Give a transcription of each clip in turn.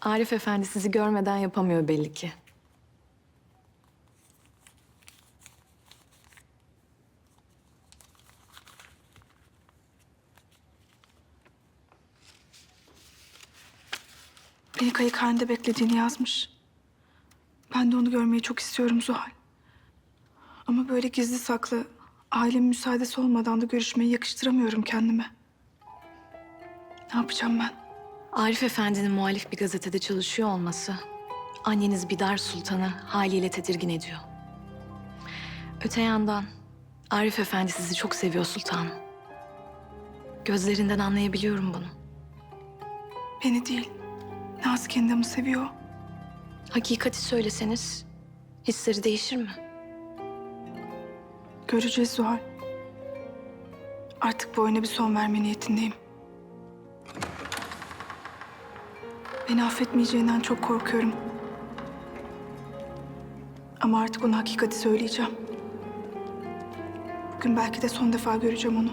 Arif Efendi sizi görmeden yapamıyor belli ki. Beni kayık halinde beklediğini yazmış. Ben de onu görmeyi çok istiyorum Zuhal. Ama böyle gizli saklı, ailemin müsaadesi olmadan da görüşmeyi yakıştıramıyorum kendime. Ne yapacağım ben? Arif Efendi'nin muhalif bir gazetede çalışıyor olması... ...anneniz Bidar Sultan'ı haliyle tedirgin ediyor. Öte yandan Arif Efendi sizi çok seviyor sultanım. Gözlerinden anlayabiliyorum bunu. Beni değil, Naz kendimi seviyor. Hakikati söyleseniz hisleri değişir mi? Göreceğiz Zuhal. Artık bu oyuna bir son verme niyetindeyim. Beni affetmeyeceğinden çok korkuyorum. Ama artık ona hakikati söyleyeceğim. Bugün belki de son defa göreceğim onu.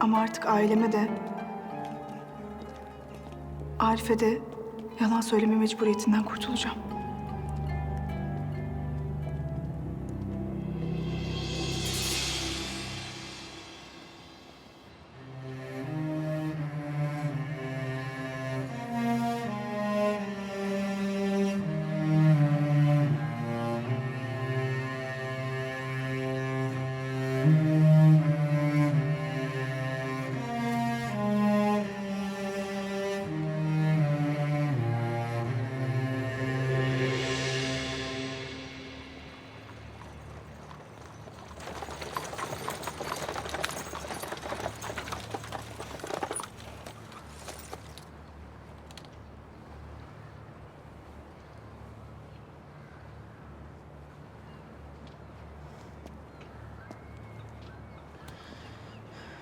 Ama artık aileme de... Arif'e de yalan söyleme mecburiyetinden kurtulacağım. Amen.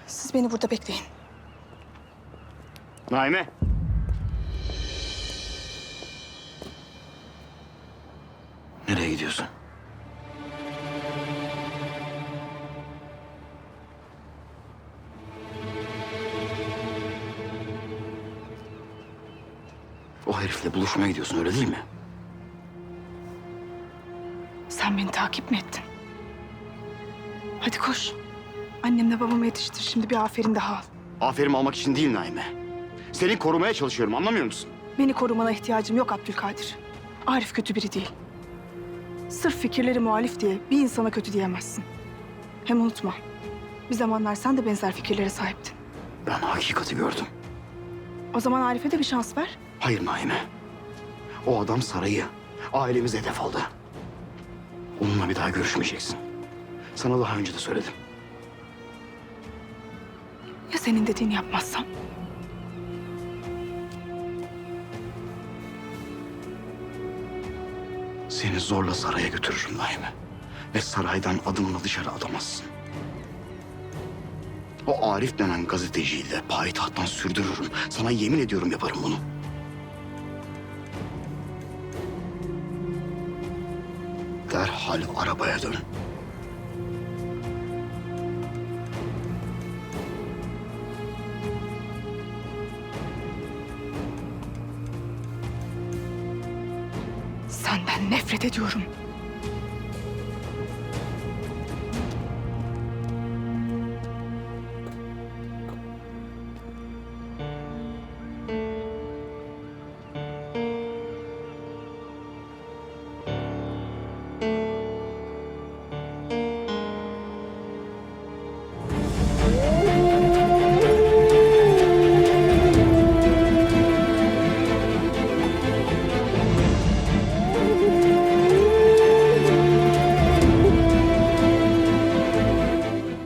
Siz beni burada bekleyin. Naime. Nereye gidiyorsun? O herifle buluşmaya gidiyorsun öyle değil mi? Sen beni takip mi ettin? Hadi koş. Annemle babama yetiştir. Şimdi bir aferin daha al. Aferin almak için değil Naime. Seni korumaya çalışıyorum anlamıyor musun? Beni korumana ihtiyacım yok Abdülkadir. Arif kötü biri değil. Sırf fikirleri muhalif diye bir insana kötü diyemezsin. Hem unutma. Bir zamanlar sen de benzer fikirlere sahiptin. Ben hakikati gördüm. O zaman Arif'e de bir şans ver. Hayır Naime. O adam sarayı, ailemizi hedef aldı. Onunla bir daha görüşmeyeceksin. Sana daha önce de söyledim. Senin dediğini yapmazsam? Seni zorla saraya götürürüm Naime. Ve saraydan adımını dışarı atamazsın. O Arif denen gazeteciyi de payitahttan sürdürürüm. Sana yemin ediyorum yaparım bunu. Derhal arabaya dön. Senden nefret ediyorum.